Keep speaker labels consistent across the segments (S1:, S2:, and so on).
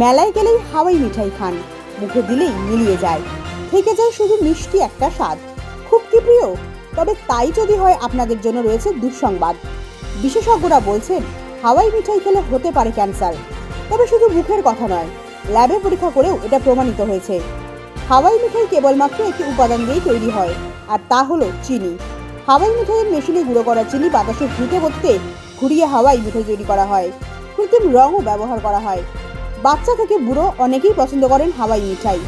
S1: মেলায় গেলেই হাওয়াই মিঠাই খান, মুখে দিলেই মিলিয়ে যায়। থেকে যায় শুধু মিষ্টি একটা স্বাদ। খুব কি প্রিয়? তবে তাই যদি হয় আপনাদের জন্য রয়েছে দুঃসংবাদ। বিশেষজ্ঞরা বলছেন, হাওয়াই মিঠাই খেলে হতে পারে ক্যান্সার। তবে শুধু মুখের কথা নয়, ল্যাবে পরীক্ষা করেও এটা প্রমাণিত হয়েছে। হাওয়াই মিঠাই কেবলমাত্র একটি উপাদান দিয়েই তৈরি হয়, আর তা হলো চিনি। হাওয়াই মিঠাইয়ের মেশিনে গুঁড়ো করা চিনি বাতাসে ঘুরতে করতে ঘুরিয়ে হাওয়াই মিঠাই তৈরি করা হয়। কৃত্রিম রঙও ব্যবহার করা হয়। বাচ্চা থেকে বুড়ো অনেকেই পছন্দ করেন হাওয়াই মিঠাই।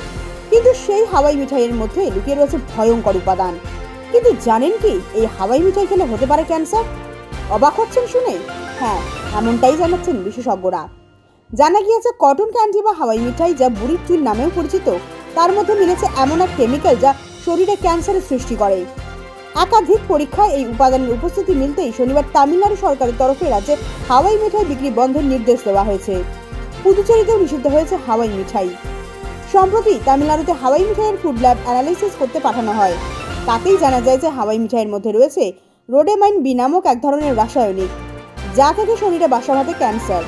S1: কিন্তু সেই হাওয়াই মিঠাইয়ের মধ্যে লুকিয়ে রয়েছে ভয়ঙ্কর উপাদান। কিন্তু জানেন কি, এই হাওয়াই মিঠাই খেলে হতে পারে ক্যান্সার? অবাক হচ্ছেন শুনে? হ্যাঁ এমনটাই জানাচ্ছেন বিশেষজ্ঞরা। জানা গিয়েছে কটন ক্যান্ডি বা হাওয়াই মিঠাই যা বুড়ির চুল নামেও পরিচিত। তার মধ্যে মিলেছে এমন এক কেমিক্যাল যা শরীরে ক্যান্সারের সৃষ্টি করে। একাধিক পরীক্ষায় এই উপাদানের উপস্থিতি মিলতেই শনিবার তামিলনাড়ু সরকারের তরফে রাজ্যে হাওয়াই মিঠাই বিক্রি বন্ধের নির্দেশ দেওয়া হয়েছে। পুদুচেরিতেও নিষিদ্ধ হয়েছে হাওয়াই মিঠাই। সম্প্রতি তামিলনাড়ুতে হাওয়াই মিঠাইয়ের ফুড ল্যাব অ্যানালাইসিস করতে পাঠানো হয়। তাতেই জানা যায় যে হাওয়াই মিঠাইয়ের মধ্যে রয়েছে রোডেমাইন বি নামক এক ধরনের রাসায়নিক, যা থেকে শরীরে বাসা বাঁধে ক্যান্সার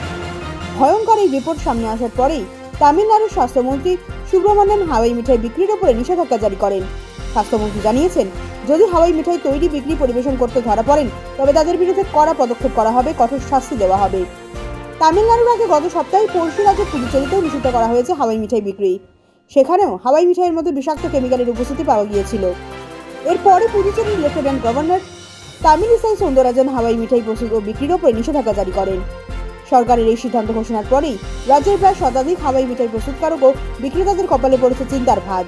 S1: ভয়ঙ্কর এই রিপোর্ট সামনে আসার পরেই তামিলনাড়ুর স্বাস্থ্যমন্ত্রী সুব্রমণ্যম হাওয়াই মিঠাই বিক্রির উপরে নিষেধাজ্ঞা জারি করেন। স্বাস্থ্যমন্ত্রী জানিয়েছেন, যদি হাওয়াই মিঠাই তৈরি বিক্রি পরিবেশন করতে ধরা পড়েন, তবে তাদের বিরুদ্ধে কড়া পদক্ষেপ করা হবে, কঠোর শাস্তি দেওয়া হবে। তামিলনাড়ুর আগে গত সপ্তাহে পড়শি রাজ্যে পুদুচেরিতেও নিষিদ্ধ করা হয়েছে হাওয়াই মিঠাই বিক্রি। সেখানেও হাওয়াই মিঠাইয়ের মধ্যে বিষাক্ত কেমিক্যালের উপস্থিতি পাওয়া গিয়েছিল। এরপরে পুদুচেরির লেফটেন্যান্ট গভর্নর তামিলিসাই সৌন্দরাজন হাওয়াই মিঠাই প্রস্তুত ও বিক্রির ওপরে নিষেধাজ্ঞা জারি করেন। সরকারের এই সিদ্ধান্ত ঘোষণার পরেই রাজ্যের প্রায় শতাধিক হাওয়াই মিঠাই প্রস্তুতকারক ও বিক্রেতাদের কপালে পড়েছে চিন্তার ভাঁজ।